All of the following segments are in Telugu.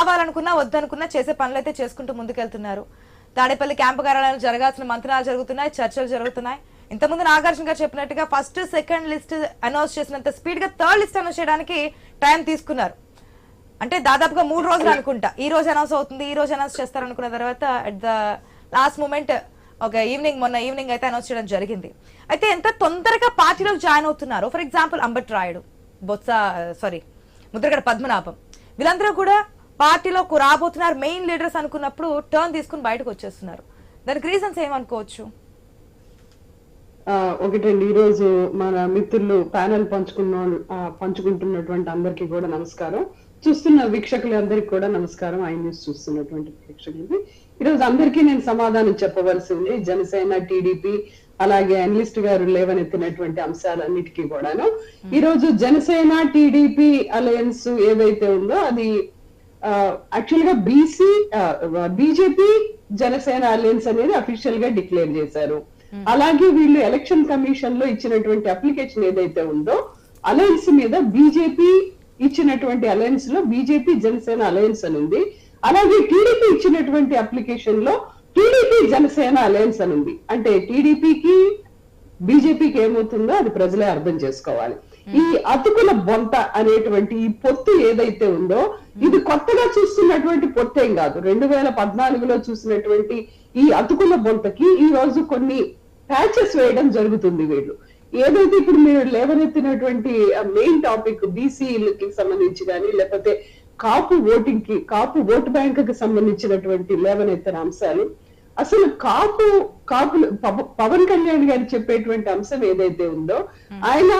కావాలనుకున్నా వద్దనుకున్నా చేసే పనులు అయితే చేసుకుంటూ ముందుకెళ్తున్నారు. తాడేపల్లి క్యాంపు కార్యాలయాలు జరగాల్సిన మంత్రాలు జరుగుతున్నాయి చర్చలు జరుగుతున్నాయి. ఇంతకుముందు నాగార్జున గారు చెప్పినట్టుగా ఫస్ట్ సెకండ్ లిస్ట్ అనౌన్స్ చేసినంత స్పీడ్గా థర్డ్ లిస్ట్ అనౌన్స్ చేయడానికి టైం తీసుకున్నారు. అంటే దాదాపుగా మూడు రోజులు అనుకుంటా. ఈ రోజు అనౌన్స్ అవుతుంది ఈ రోజు అనౌన్స్ చేస్తారు అనుకున్న తర్వాత అట్ ద లాస్ట్ మూమెంట్ ఒక ఈవినింగ్ మొన్న ఈవినింగ్ అయితే అనౌన్స్ చేయడం జరిగింది. అయితే ఎంత తొందరగా పార్టీలో జాయిన్ అవుతున్నారు? For example Ambati Rayudu Botsa sorry Mudragada Padmanabham. వీళ్ళందరూ కూడా పార్టీలోకి రాబోతున్నారు మెయిన్ లీడర్స్ అనుకున్నప్పుడు టర్న్ తీసుకుని బయటకు వచ్చేస్తున్నారు. దానికి రీజన్స్ ఏమనుకోవచ్చు? ఒకటండి ఈ రోజు మన మిత్రులు ప్యానెల్ పంచుకున్న పంచుకుంటున్నటువంటి అందరికీ కూడా నమస్కారం. చూస్తున్న వీక్షకులందరికీ కూడా నమస్కారం. ఐ న్యూస్ చూస్తున్నటువంటి ఈ రోజు అందరికీ నేను సమాధానం చెప్పవలసి ఉంది. జనసేన టీడీపీ అలాగే అనలిస్ట్ గారు లేవనెత్తినటువంటి అంశాలన్నిటికీ కూడాను. ఈ రోజు జనసేన టీడీపీ అలయన్స్ ఏదైతే ఉందో అది యాక్చువల్గా బీసీ బీజేపీ జనసేన అలయన్స్ అనేది అఫీషియల్గా డిక్లేర్ చేశారు. అలాగే వీళ్ళు ఎలక్షన్ కమిషన్లో ఇచ్చినటువంటి అప్లికేషన్ ఏదైతే ఉందో అలయన్స్ మీద బీజేపీ ఇచ్చినటువంటి అలయన్స్లో బీజేపీ జనసేన అలయన్స్ అని ఉంది. అలాగే టీడీపీ ఇచ్చినటువంటి అప్లికేషన్లో టీడీపీ జనసేన అలయన్స్ అని ఉంది. అంటే టీడీపీకి బీజేపీకి ఏమవుతుందో అది ప్రజలే అర్థం చేసుకోవాలి. ఈ అతుకుల బొంత అనేటువంటి ఈ పొత్తు ఏదైతే ఉందో ఇది కొత్తగా చూస్తున్నటువంటి పొత్తేం కాదు. రెండు వేల పద్నాలుగులో చూసినటువంటి ఈ అతుకుల బొంతకి ఈ రోజు కొన్ని ప్యాచెస్ వేయడం జరుగుతుంది వీళ్ళు. ఏదైతే ఇప్పుడు మీరు లేవనెత్తినటువంటి మెయిన్ టాపిక్ బీసీలకి సంబంధించి కానీ లేకపోతే కాపు ఓటింగ్కి కాపు ఓటు బ్యాంక్కి సంబంధించినటువంటి లేవనెత్తిన అంశాలు అసలు కాపు కాపులు పవ- పవన్ కళ్యాణ్ గారు చెప్పేటువంటి అంశం ఏదైతే ఉందో ఆయన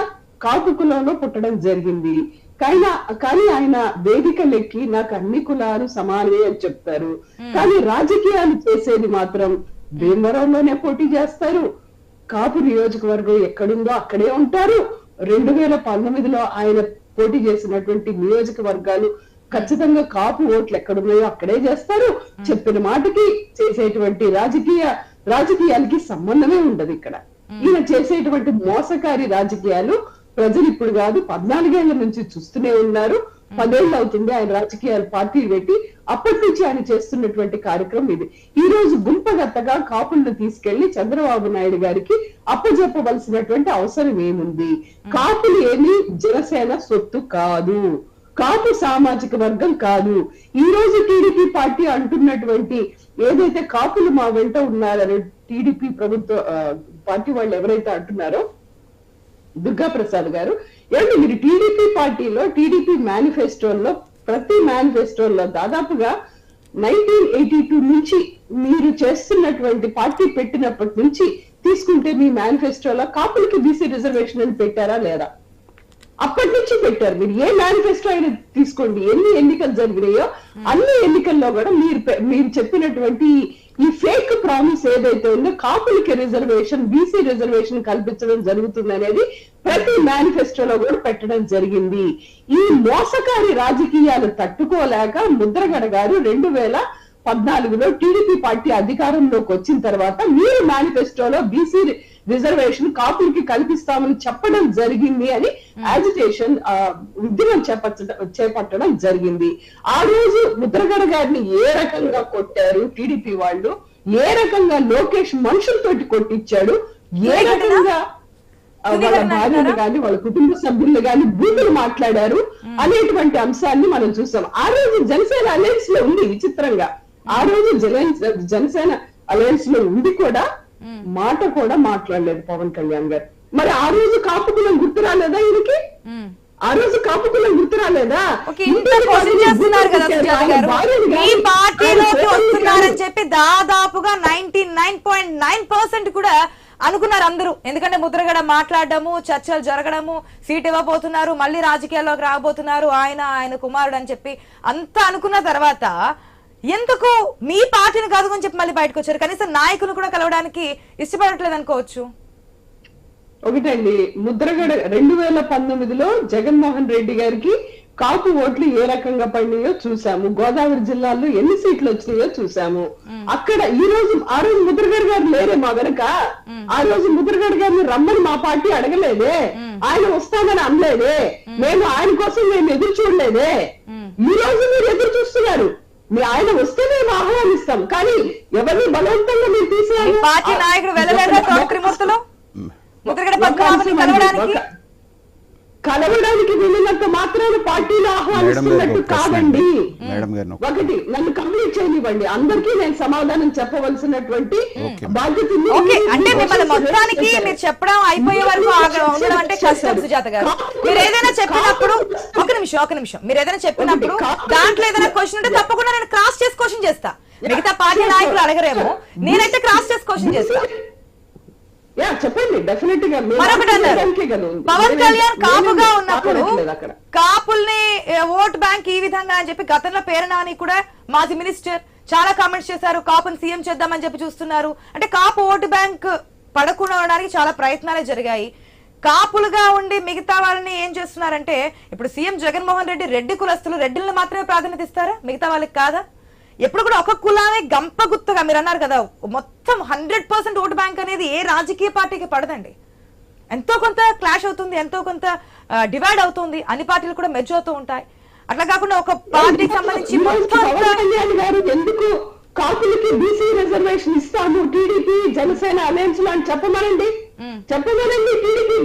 కాపు కులంలో పుట్టడం జరిగింది. కానీ కానీ ఆయన వేదికలెక్కి నాకు అన్ని కులాలు సమానమే అని చెప్తారు. కానీ రాజకీయాలు చేసేది మాత్రం భీమవరంలోనే పోటీ చేస్తారు. కాపు నియోజకవర్గం ఎక్కడుందో అక్కడే ఉంటారు. రెండు వేల పంతొమ్మిదిలో ఆయన పోటీ చేసినటువంటి నియోజకవర్గాలు ఖచ్చితంగా కాపు ఓట్లు ఎక్కడున్నాయో అక్కడే చేస్తారు. చెప్పిన మాటకి చేసేటువంటి రాజకీయ రాజకీయాలకి సంబంధమే ఉండదు ఇక్కడ. ఈయన చేసేటువంటి మోసకారి రాజకీయాలు ప్రజలు ఇప్పుడు కాదు పద్నాలుగేళ్ళ నుంచి చూస్తూనే ఉన్నారు. పదేళ్ళు అవుతుంది ఆయన రాజకీయాలు పార్టీ పెట్టి అప్పటి నుంచి ఆయన చేస్తున్నటువంటి కార్యక్రమం ఇది. ఈ రోజు గుంపగత్తగా కాపులను తీసుకెళ్ళి చంద్రబాబు నాయుడు గారికి అప్పజెప్పవలసినటువంటి అవసరం ఏముంది? కాపులు ఏమి జనసేన సొత్తు కాదు. కాపు సామాజిక వర్గం కాదు. ఈ రోజు టీడీపీ పార్టీ అంటున్నటువంటి ఏదైతే కాపులు మా వెంట ఉన్నారని టీడీపీ ప్రభుత్వ పార్టీ వాళ్ళు ఎవరైతే అంటున్నారో దుర్గా ప్రసాద్ గారు. ఏమంటే మీరు టీడీపీ పార్టీలో టీడీపీ మేనిఫెస్టోల్లో ప్రతి మేనిఫెస్టోల్లో దాదాపుగా నైన్టీన్ ఎయిటీ టూ నుంచి మీరు చేస్తున్నటువంటి పార్టీ పెట్టినప్పటి నుంచి తీసుకుంటే మీ మేనిఫెస్టోలో కాపులకి బీసీ రిజర్వేషన్ అని పెట్టారా లేదా? అప్పటి నుంచి పెట్టారు మీరు. ఏ మేనిఫెస్టో అయినా తీసుకోండి. ఎన్ని ఎన్నికలు జరిగినాయో అన్ని ఎన్నికల్లో కూడా మీరు మీరు చెప్పినటువంటి ఈ ఫేక్ ప్రామిస్ ఏదైతే ఉందో కాపులకి రిజర్వేషన్ బీసీ రిజర్వేషన్ కల్పించడం జరుగుతుంది అనేది ప్రతి మేనిఫెస్టోలో కూడా పెట్టడం జరిగింది. ఈ మోసకారి రాజకీయాలు తట్టుకోలేక ముద్రగడ గారు రెండు వేల పద్నాలుగులో టీడీపీ పార్టీ అధికారంలోకి వచ్చిన తర్వాత మీరు మేనిఫెస్టోలో బీసీ రిజర్వేషన్ కాపులకి కల్పిస్తామని చెప్పడం జరిగింది అని యాజిటేషన్ ఉద్యమం చేపట్టడం చేపట్టడం జరిగింది. ఆ రోజు ముద్రగడ గారిని ఏ రకంగా కొట్టారు టీడీపీ వాళ్ళు? ఏ రకంగా లోకేష్ మనుషులతోటి కొట్టించాడు? ఏ రకంగా వాళ్ళ భార్యలు గాని వాళ్ళ కుటుంబ సభ్యులు గాని బూతులు మాట్లాడారు. అనేటువంటి అంశాన్ని మనం చూసాం ఆ రోజు జనసేన అలయన్స్లో ఉంది విచిత్రంగా. ఆ రోజు జన- జనసేన అలయన్స్లో ఉండి కూడా మాట కూడా మాట్లాడలేదు పవన్ కళ్యాణ్ గారు. మరి ఆ రోజు కాపుకులం గుర్తు రాలేదా ఈయనకి? ఆ రోజు కాపుకులం గుర్తు రాలేదా? పార్టీలోకి వస్తున్నారని చెప్పి దాదాపుగా ninety nine point nine percent కూడా అనుకున్నారు అందరూ. ఎందుకంటే ముద్రగడ మాట్లాడడము చర్చలు జరగడము సీట్ ఇవ్వబోతున్నారు మళ్ళీ రాజకీయాల్లోకి రాబోతున్నారు ఆయన ఆయన కుమారుడు అని చెప్పి అంతా అనుకున్న తర్వాత ఎందుకు మీ పార్టీని కాదు అని చెప్పి మళ్ళీ బయటకు వచ్చారు? కనీసం నాయకులు కూడా కలవడానికి ఇష్టపడట్లేదు అనుకోవచ్చు. ఒకటండి ముద్రగడ రెండు వేల పంతొమ్మిదిలో జగన్మోహన్ రెడ్డి గారికి కాపు ఓట్లు ఏ రకంగా పడినాయో చూసాము గోదావరి జిల్లాలో ఎన్ని సీట్లు వచ్చినాయో చూసాము అక్కడ ఈ రోజు ఆ రోజు ముద్రగడ్ గారు లేరే మా వెనక. ఆ రోజు ముద్రగడ్ గారిని రమ్మని మా పార్టీ అడగలేదే. ఆయన వస్తామని అనలేదే. మేము. ఆయన కోసం మేము ఎదురు చూడలేదే. ఈ రోజు మీరు ఎదురు చూస్తున్నారు మీ ఆయన వస్తే మేము ఆహ్వానిస్తాం కానీ ఎవరిని బలవంతంగా మీరు తీసేయాలి పార్టీ నాయకుడు వెళ్ళలేదా తోట త్రిమూర్తులు? ముద్రగడ పద్మనాభని కలవడానికి? కలవడానికి వెళ్ళినంత మాత్రాన పార్టీలో ఆహ్వానిస్తున్నట్టు కాదండి. ఒకటి నన్ను కంప్లీట్ చేయనివ్వండి. అందరికీ నేను సమాధానం చెప్పవలసినటువంటి. బాధ్యత అంటే మిమ్మల్ని మొత్తానికి. మీరు చెప్పడం అయిపోయే వరకు ఉండడం అంటే కష్టం సుజాత గారు. మీరు ఏదైనా చెప్పినప్పుడు ఒక నిమిషం ఒక నిమిషం. మీరు ఏదైనా చెప్పినప్పుడు దాంట్లో ఏదైనా క్వశ్చన్ ఉంటే తప్పకుండా నేను క్రాస్ చేసి క్వశ్చన్ చేస్తా. మిగతా పార్టీ నాయకులు అడగరేమో. నేనైతే క్రాస్ చేసి క్వశ్చన్ చేస్తా. యా చెప్పండి. డెఫినెట్గా మేము మరొకటి అన్నారు. ఆలోచించడానికే కదా ఉంది. పవన్ కళ్యాణ్ కాపుగా నేనేం ఉన్నప్పుడు కాపుల్ని ఓట్ బ్యాంక్ ఈ విధంగా అని చెప్పి గతంలో పేరనాని కూడా మాజీ మినిస్టర్ చాలా కామెంట్స్ చేశారు. కాపుని సీఎం చేద్దామని చెప్పి చూస్తున్నారు. అంటే కాపు ఓటు బ్యాంక్ పడకుండా ఉండడానికి చాలా ప్రయత్నాలే జరిగాయి. కాపులుగా ఉండి మిగతా వాళ్ళని ఏం చేస్తున్నారంటే ఇప్పుడు సీఎం జగన్మోహన్ రెడ్డి రెడ్డి కులస్తులు రెడ్డిల్ని మాత్రమే ప్రాధాన్యత ఇస్తారా? మిగతా వాళ్ళకి కాదా? ఎప్పుడు కూడా ఒక కులానే గంప గుత్తగా మీరు అన్నారు కదా మొత్తం హండ్రెడ్ పర్సెంట్ ఓటు బ్యాంక్ అనేది ఏ రాజకీయ పార్టీకి పడదండి. ఎంతో కొంత క్లాష్ అవుతుంది ఎంతో కొంత డివైడ్ అవుతుంది అన్ని పార్టీలు కూడా మెర్జ్ అవుతూ ఉంటాయి. అట్లా కాకుండా ఒక పార్టీకి సంబంధించి ఎందుకు కాపులకి బీసీ రిజర్వేషన్ ఇస్తాము? టీడీపీ జనసేన అలయన్స్లో అని చెప్పమనండి చెప్పమనండి టీడీపీ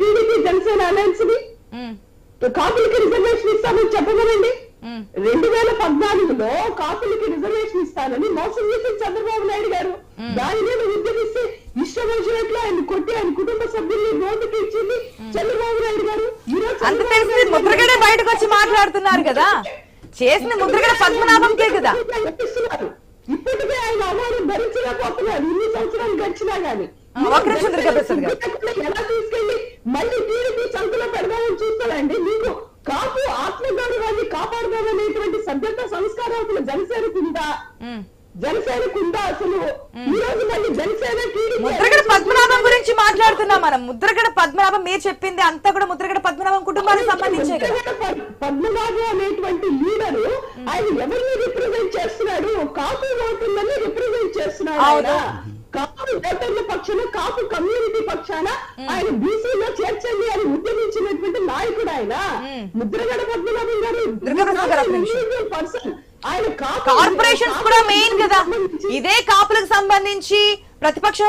టీడీపీ జనసేన అలయన్స్ని కాపులకి రిజర్వేషన్ ఇస్తామని చెప్పమనండి. రెండు వేల పద్నాలుగులో కాపులకి రిజర్వేషన్ ఇస్తానని మోసం చేసిన చంద్రబాబు నాయుడు గారు. దాని మీద ఉద్యమిస్తే ఇష్టం వచ్చినట్లు ఆయన కొట్టి ఆయన కుటుంబ సభ్యుల్ని రోడ్డుకి ఇచ్చింది చంద్రబాబు నాయుడు గారు. ఈ రోజు అంత చంద్రబాబు తెలిసింది నాయుడు ముద్రగడే బయటకు వచ్చి మాట్లాడుతున్నారు కదా. చేసిన ముద్రగడ పద్మనాభంకే కదా. ఇప్పటికే ఆయన అవార్డు భరించలేకపోతున్నారు. ఇన్ని సంవత్సరాలు గడిచినా గానీ. ఎలా తీసుకెళ్ళి మళ్ళీ టీడీపీ సంఖ్యలో పెడదామని చూస్తారండి మీకు కాపు ఆత్మగౌరవాన్ని కాపాడదామనేటువంటి సభ్యత సంస్కారాలు జనసేనకు ఉందా ఉమ్. జనసేనకు ఉందా అసలు ఈ రోజు మళ్ళీ జనసేన టీడీపీ ముద్రగడ పద్మనాభం గురించి మాట్లాడుతున్నాం మనం ముద్రగడ పద్మనాభం మీరు చెప్పింది అంతా కూడా ముద్రగడ పద్మనాభం కుటుంబానికి సంబంధించే పద్మనాభం అనేటువంటి లీడరు ఆయన ఎవరిని రిప్రజెంట్ చేస్తున్నాడు? కాపు ఓటర్లని రిప్రజెంట్ చేస్తున్నాడు. కాపు ఓటర్ల పక్షాన కాపు కమ్యూనిటీ పక్షాన ఆయన బీసీలో చేర్చండి అని ఉద్యమించినటువంటి నాయకుడు ఆయన. ముద్రగడ పద్మనాభం గారు కాపు కార్పొరేషన్స్ కూడా మెయిన్ కదా. ఇదే కాపులకు సంబంధించి ప్రతిపక్ష